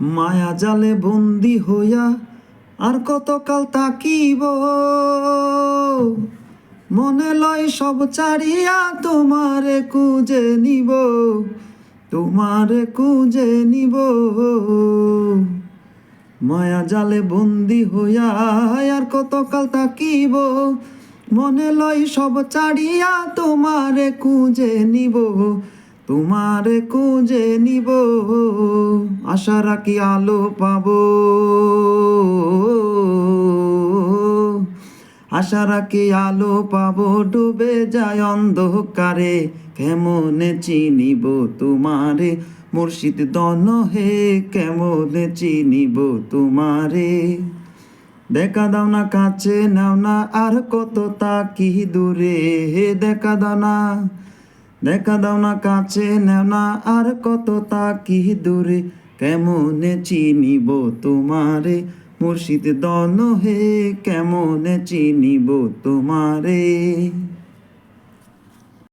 মায়া জালে বন্দি হইয়া আর কতকাল তাকিব মনে লয় সব চারিয়া তোমারে কুজে নিব, তোমারে কুজে নিব। মায়া জালে বন্দি হইয়া আর কতকাল তাকিব মনে লয় সব চাড়িয়া তোমারে কুজে নিব তোমারে কুজে নিব, আশা রাখি আলো পাব। আশা রাখি আলো পাব, ডুবে যায় অন্ধকারে। কেমনে চিনিব তোমারে মুর্শিদ দন হে, কেমনে চিনিব তোমারে? দেখা দাও না, কাছে নাও না, আর কত তা কি দূরে? হে দেখা দাও না দেখা দাও না কাছে, নেও না আর কত তা কি দূরে, কেমনে চিনিব তোমারে? মুর্শিদ দন হে, কেমনে চিনিব তোমারে?